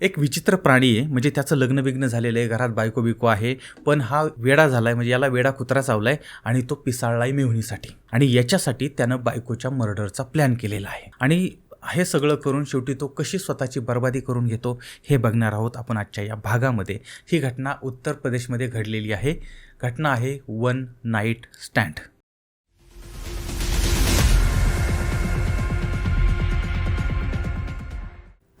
एक विचित्र प्राणी आहे. म्हणजे त्याचं लग्न विघ्न झालेलं आहे. घरात बायको बिको आहे. पण हा वेडा झाला आहे म्हणजे याला वेडा कुत्रा चावला आहे आणि तो पिसाळला आहे मेहुणीसाठी. आणि याच्यासाठी त्यानं बायकोच्या मर्डरचा प्लॅन केलेला आहे. आणि हे सगळं करून शेवटी तो कशी स्वतःची बर्बादी करून घेतो हे बघणार आहोत आपण आजच्या या भागामध्ये. ही घटना उत्तर प्रदेशमध्ये घडलेली आहे. घटना आहे वन नाईट स्टँड.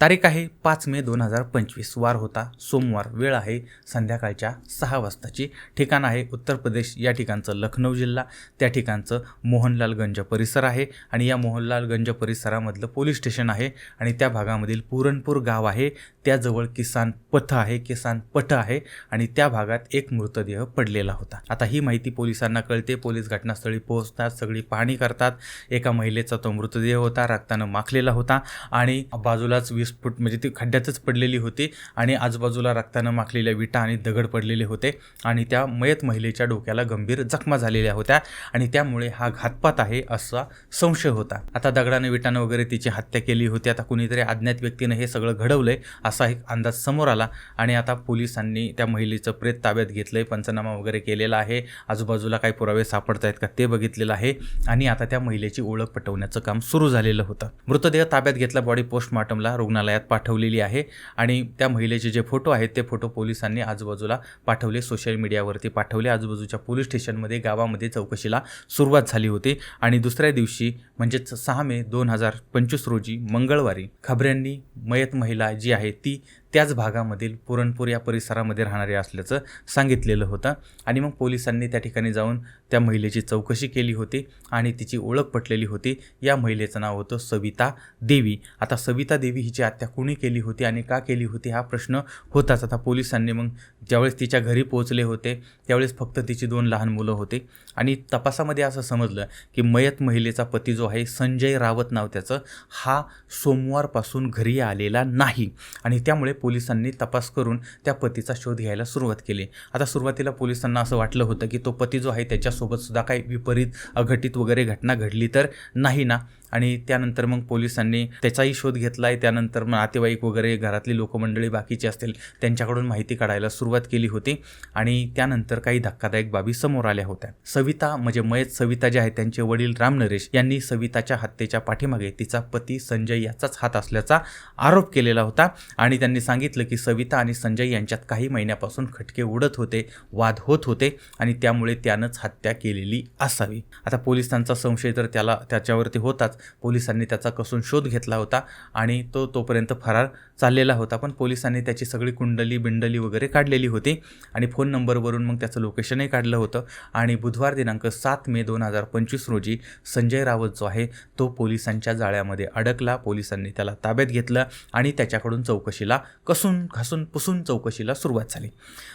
तारीख आहे पाच मे दोन हजार पंचवीस. वार होता. सोमवार. वेळ आहे संध्याकाळच्या सहा वाजताची. ठिकाण आहे उत्तर प्रदेश. या ठिकाणचं लखनौ जिल्हा. त्या ठिकाणचं मोहनलालगंज परिसर आहे आणि या मोहनलालगंज परिसरामधलं पोलीस स्टेशन आहे आणि त्या भागामधील पुरणपूर गाव आहे. त्याजवळ किसान पथ आहे. किसान पठ आहे आणि त्या भागात एक मृतदेह पडलेला होता. आता ही माहिती पोलिसांना कळते. पोलीस घटनास्थळी पोहोचतात. सगळी पाहणी करतात. एका महिलेचा तो मृतदेह होता. रक्तानं माखलेला होता आणि बाजूलाच वीस फूट म्हणजे ती खड्ड्यातच पडलेली होती आणि आजूबाजूला रक्तानं माखलेल्या विटा आणि दगड पडलेले होते आणि त्या मयत महिलेच्या डोक्याला गंभीर जखमा झालेल्या होत्या आणि त्यामुळे हा घातपात आहे असा संशय होता. आता दगडानं विटानं वगैरे तिची हत्या केली होती. आता कुणीतरी अज्ञात व्यक्तीनं हे सगळं घडवलंय असा एक अंदाज समोर आला आणि आता पोलिसांनी त्या महिलेचं प्रेत ताब्यात घेतलंय पंचनामा वगैरे केलेला आहे आजूबाजूला काही पुरावे सापडत आहेत का ते बघितलेलं आहे आणि आता त्या महिलेची ओळख पटवण्याचं काम सुरू झालेलं होतं. मृतदेह ताब्यात घेतला बॉडी पोस्टमॉर्टमला रुग्णालयात पाठवलेली आहे आणि त्या महिलेचे जे फोटो आहेत ते फोटो पोलिसांनी आजूबाजूला पाठवले सोशल मीडियावरती पाठवले. आजूबाजूच्या पोलीस स्टेशनमध्ये गावामध्ये चौकशीला सुरुवात झाली होती आणि दुसऱ्या दिवशी म्हणजेच सहा मे दोन हजार पंचवीस रोजी मंगळवारी खबऱ्यांनी मयत महिला जी आहे ती त्याच भागामधील पुरणपूर या परिसरामध्ये राहणारे असल्याचं सांगितलेलं होतं. आणि मग पोलिसांनी त्या ठिकाणी जाऊन त्या महिलेची चौकशी केली होती आणि तिची ओळख पटलेली होती. या महिलेचं नाव होतं सविता देवी. आता सविता देवी हिची हत्या कुणी केली होती आणि का केली होती हा प्रश्न होताच. आता पोलिसांनी मग ज्यावेळेस तिच्या घरी पोहोचले होते त्यावेळेस फक्त तिची दोन लहान मुलं होते. आणि तपासामध्ये असं समजलं की मयत महिलेचा पती जो आहे संजय रावत नाव त्याचं हा सोमवारपासून घरी आलेला नाही. आणि त्यामुळे पोलिसांनी तपास करून त्या पतीचा शोध घ्यायला सुरुवात केली. आता सुरुवातीला पोलिसांना असं वाटलं होतं की तो पती जो आहे त्याच्यासोबत सुद्धा काही विपरीत अघटित वगैरे घटना घडली तर नाही ना? आणि त्यानंतर मग पोलिसांनी त्याचाही शोध घेतला आहे त्यानंतर मग नातेवाईक वगैरे घरातली लोकमंडळी बाकीची असतील त्यांच्याकडून माहिती काढायला सुरुवात केली होती. आणि त्यानंतर काही धक्कादायक बाबी समोर आल्या होत्या. सविता म्हणजे मयत सविता जे आहे त्यांचे वडील राम नरेश यांनी सविताच्या हत्येच्या पाठीमागे तिचा पती संजय याचाच हात असल्याचा आरोप केलेला होता. आणि त्यांनी सांगितलं की सविता आणि संजय यांच्यात काही महिन्यापासून खटके उडत होते वाद होत होते आणि त्यामुळे त्यानंच हत्या केलेली असावी. आता पोलिसांचा संशय तर त्याला त्याच्यावरती होताच. पोलिसांनी त्याचा कसून शोध घेतला होता आणि तो तोपर्यंत फरार चाललेला होता. पण पोलिसांनी त्याची सगळी कुंडली बिंडली वगैरे काढलेली होती आणि फोन नंबरवरून मग त्याचं लोकेशनही काढलं होतं. आणि बुधवार दिनांक सात मे दोन हजार पंचवीस रोजी संजय रावत जो आहे तो पोलिसांच्या जाळ्यामध्ये अडकला. पोलिसांनी त्याला ताब्यात घेतलं आणि त्याच्याकडून चौकशीला कसून घासून पुसून चौकशीला सुरुवात झाली.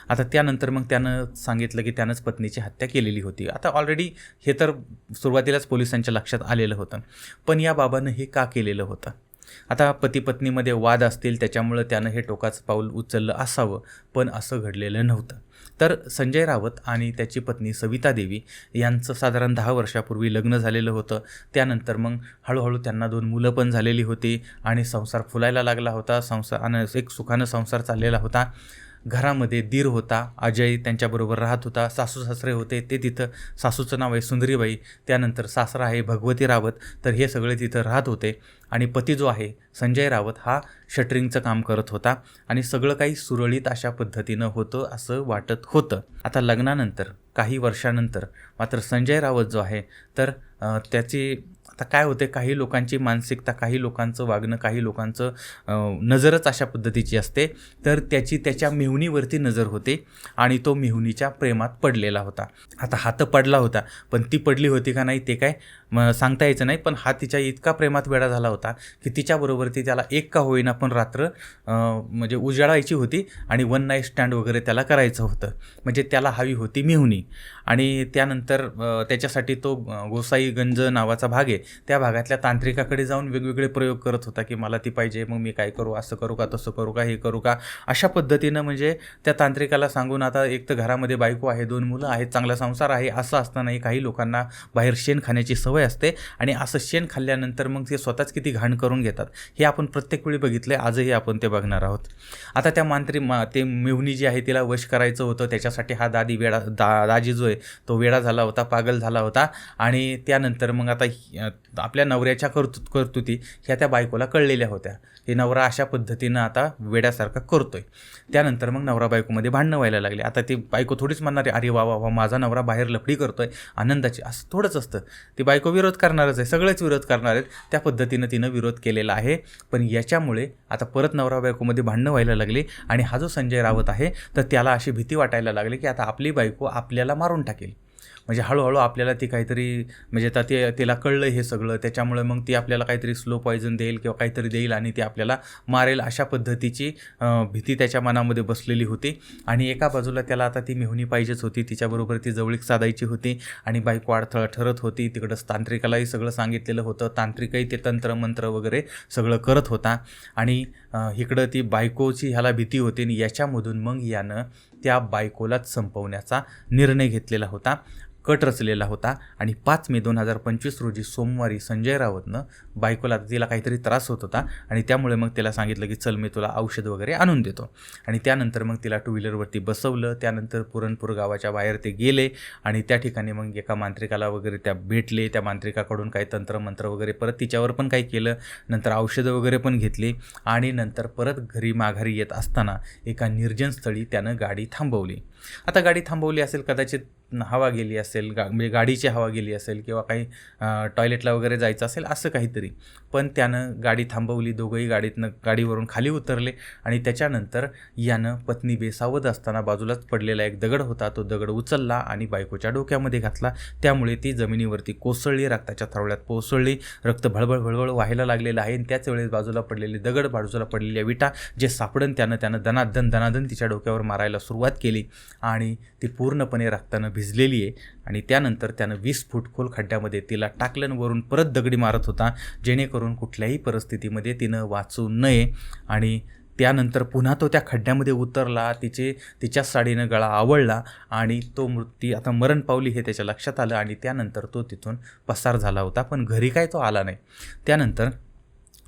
आता त्यानंतर मग त्यानं सांगितलं की त्यानंच पत्नीची हत्या केलेली होती. आता ऑलरेडी हे तर सुरुवातीलाच पोलिसांच्या लक्षात आलेलं होतं. पण या बाबानं हे का केलेलं होतं? आता पतीपत्नीमध्ये वाद असतील त्याच्यामुळं त्यानं हे टोकाचं पाऊल उचललं असावं पण असं घडलेलं नव्हतं. तर संजय रावत आणि त्याची पत्नी सविता देवी यांचं साधारण दहा वर्षापूर्वी लग्न झालेलं होतं. त्यानंतर मग हळूहळू त्यांना दोन मुलं पण झालेली होती आणि संसार फुलायला लागला होता संसार आणि एक सुखानं संसार चाललेला होता. घरामध्ये दीर होता अजय त्यांच्याबरोबर राहत होता सासू सासरे होते ते तिथं सासूचं नाव आहे सुंदरीबाई त्यानंतर सासरा आहे भगवती रावत तर हे सगळे तिथं राहत होते. आणि पती जो आहे संजय रावत हा शटरिंगचं काम करत होता. आणि सगळं काही सुरळीत अशा पद्धतीनं होतं असं वाटत होतं. आता लग्नानंतर काही वर्षानंतर मात्र संजय रावत जो आहे तर त्याची आता काय होते काही लोकांची मानसिकता काही लोकांचं वागणं काही लोकांचं नजरच अशा पद्धतीची असते. तर त्याची त्याच्या मेहुणीवरती नजर होते आणि तो मेहुणीच्या प्रेमात पडलेला होता. आता हात पडला होता पण ती पडली होती का नाही ते काय म सांगता यायचं नाही पण हा तिच्या इतका प्रेमात वेळा झाला होता की तिच्याबरोबर ती त्याला एक का होईना पण रात्र म्हणजे उजाळायची होती आणि वन नाईट स्टँड वगैरे त्याला करायचं होतं. म्हणजे त्याला हवी होती मिहुनी आणि त्यानंतर त्याच्यासाठी तो गोसाईगंज नावाचा भाग आहे त्या भागातल्या तांत्रिकाकडे जाऊन वेगवेगळे प्रयोग करत होता की मला ती पाहिजे मग मी काय करू असं करू का तसं करू का हे करू का? अशा पद्धतीनं म्हणजे त्या तांत्रिकाला सांगून आता एक तर घरामध्ये बायको आहे दोन मुलं आहेत चांगला संसार आहे असं असतानाही काही लोकांना बाहेर शेण खाण्याची सवय सवय असते आणि असं शेण खाल्ल्यानंतर मग ते स्वतःच किती घाण करून घेतात. हे आपण प्रत्येक वेळी बघितलं आहे आजही आपण ते बघणार आहोत. आता त्या मांत्री मा ते मेहुणी जी आहे तिला वश करायचं होतं त्याच्यासाठी हा दादी वेडा दा दाजी जो आहे तो वेडा झाला होता पागल झाला होता आणि त्यानंतर मग आता आपल्या नवऱ्याच्या कर्तृ कर्तुती ह्या त्या बायकोला कळलेल्या होत्या. की नवरा अशा पद्धतीनं आता वेड्यासारखा करतो आहे त्यानंतर मग नवरा बायकोमध्ये भांडणं व्हायला लागले. आता ती बायको थोडीच म्हणणार आहे अरे वा वा वा माझा नवरा बाहेर लफडी करतोय आनंदाची. असं थोडंच असतं. ती बायको विरोध करणारच आहे सगळेच विरोध करणार आहेत. त्या पद्धतीनं तिनं विरोध केलेला आहे. पण याच्यामुळे आता परत नवरा बायकोमध्ये भांडणं व्हायला लागली आणि हा जो संजय रावत आहे तर त्याला अशी भीती वाटायला लागली की आता आपली बायको आपल्याला मारून टाकेल. म्हणजे हळूहळू आपल्याला ती काहीतरी म्हणजे आता ते तिला कळलं हे सगळं त्याच्यामुळे मग ती आपल्याला काहीतरी स्लो पॉयझन देईल किंवा काहीतरी देईल आणि ती आपल्याला मारेल अशा पद्धतीची भीती त्याच्या मनामध्ये बसलेली होती. आणि एका बाजूला त्याला आता ती मेहुणी पाहिजेच होती. तिच्याबरोबर ती जवळीक साधायची होती आणि बायको अडथळा ठरत होती. तिकडं तांत्रिकालाही सगळं सांगितलेलं होतं. तांत्रिकही ते तंत्र मंत्र वगैरे सगळं करत होता. आणि इकडं ती बायकोची ह्याला भीती होती आणि याच्यामधून मग यानं त्या बायकोलाच संपवण्याचा निर्णय घेतलेला होता. कट रचलेला होता आणि पाच मे दोन हजार पंचवीस रोजी सोमवारी संजय रावतनं बायकोला तिला काहीतरी त्रास होत होता आणि त्यामुळे मग तिला सांगितलं की चल मी तुला औषध वगैरे आणून देतो. आणि त्यानंतर मग तिला टू व्हीलरवरती बसवलं. त्यानंतर पुरणपूर गावाच्या बाहेर ते गेले आणि त्या ठिकाणी मग एका मांत्रिकाला वगैरे त्या भेटले. त्या मांत्रिकाकडून काही तंत्रमंत्र वगैरे परत तिच्यावर पण काही केलं. नंतर औषधं वगैरे पण घेतली आणि नंतर परत घरी माघारी येत असताना एका निर्जन स्थळी त्यानं गाडी थांबवली. आता गाडी थांबवली असेल कदाचित हवा गेली असेल गा म्हणजे गाडीची हवा गेली असेल किंवा काही टॉयलेटला वगैरे जायचं असेल असं काहीतरी. पण त्यानं गाडी थांबवली दोघंही गाडीतनं गाडीवरून खाली उतरले आणि त्याच्यानंतर यानं पत्नी बेसावध असताना बाजूलाच पडलेला एक दगड होता. तो दगड उचलला आणि बायकोच्या डोक्यामध्ये घातला. त्यामुळे ती जमिनीवरती कोसळली रक्ताच्या थरवळ्यात कोसळली रक्त भळभळ भळभळ व्हायला लागलेलं आहे. आणि त्याच वेळेस बाजूला पडलेले दगड बाजूला पडलेल्या विटा जे सापडन त्यानं त्यानं दनादन दनादन तिच्या डोक्यावर मारायला सुरुवात केली. आणि ती पूर्णपणे रक्तानं भिजलेली आहे. आणि त्यानंतर त्यानं वीस फूट खोल खड्ड्यामध्ये तिला टाकलं वरून परत दगडी मारत होता. जेणेकरून कुठल्याही परिस्थितीमध्ये तिनं वाचू नये. आणि त्यानंतर पुन्हा तो त्या खड्ड्यामध्ये उतरला. तिचे तिच्या साडीनं गळा आवळला आणि तो मृत्यू आता मरण पावली हे त्याच्या लक्षात आलं आणि त्यानंतर तो तिथून पसार झाला होता. पण घरी काय तो आला नाही. त्यानंतर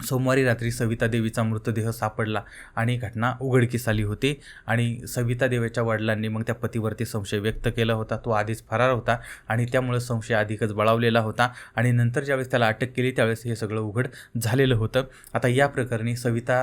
सोमवारी रात्री सविता देवीचा मृतदेह सापडला आणि घटना उघडकीस आली होती. आणि सविता देवीच्या वडिलांनी मग त्या पतीवरती संशय व्यक्त केला होता. तो आधीच फरार होता आणि त्यामुळे संशय अधिकच बळावलेला होता. आणि नंतर ज्यावेळेस त्याला अटक केली त्यावेळेस हे सगळं उघड झालेलं होतं. आता या प्रकरणी सविता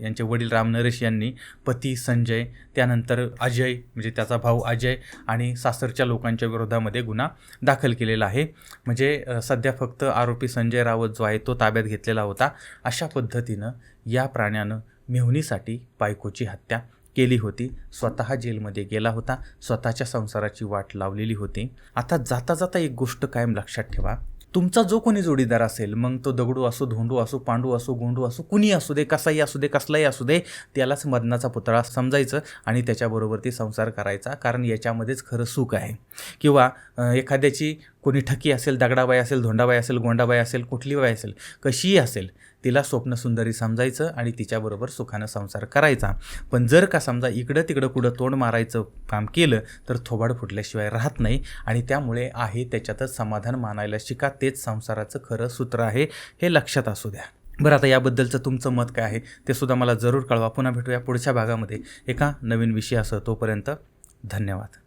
यांचे वडील राम नरेश यांनी पती संजय त्यानंतर अजय म्हणजे त्याचा भाऊ अजय आणि सासरच्या लोकांच्या विरोधामध्ये गुन्हा दाखल केलेला आहे. म्हणजे सध्या फक्त आरोपी संजय रावत जो आहे तो ताब्यात घेतलेला होता. अशा पद्धतीनं या प्राण्यानं मेहुणीसाठी बायकोची हत्या केली होती. स्वतः जेलमध्ये गेला होता. स्वतःच्या संसाराची वाट लावलेली होती. आता जाता जाता एक गोष्ट कायम लक्षात ठेवा. तुमचा जो कोणी जोडीदार असेल मग तो दगडू असो धोंडू असो पांडू असो गोंडू असो कुणी असू दे कसाही असू दे कसलाही असू दे त्यालाच मदनाचा पुतळा समजायचं आणि त्याच्याबरोबर ती संसार करायचा. कारण याच्यामध्येच खरं सुख आहे. किंवा एखाद्याची कोणी ठकी असेल दगडाबाई असेल धोंडाबाई असेल गोंडाबाई असेल कुठली बाई असेल कशीही असेल तिला स्वप्नसुंदरी समजायचं आणि तिच्याबरोबर सुखानं संसार करायचा. पण जर का समजा इकडं तिकडं कुठं तोंड मारायचं काम केलं तर थोबाड फुटल्याशिवाय राहत नाही आणि त्यामुळे आहे त्याच्यातच समाधान मानायला शिका. तेच संसाराचं खरं सूत्र आहे हे लक्षात असू द्या. बरं आता याबद्दलचं तुमचं मत काय आहे ते सुद्धा मला जरूर कळवा. पुन्हा भेटूया पुढच्या भागामध्ये. एका नवीन विषयासह तोपर्यंत धन्यवाद.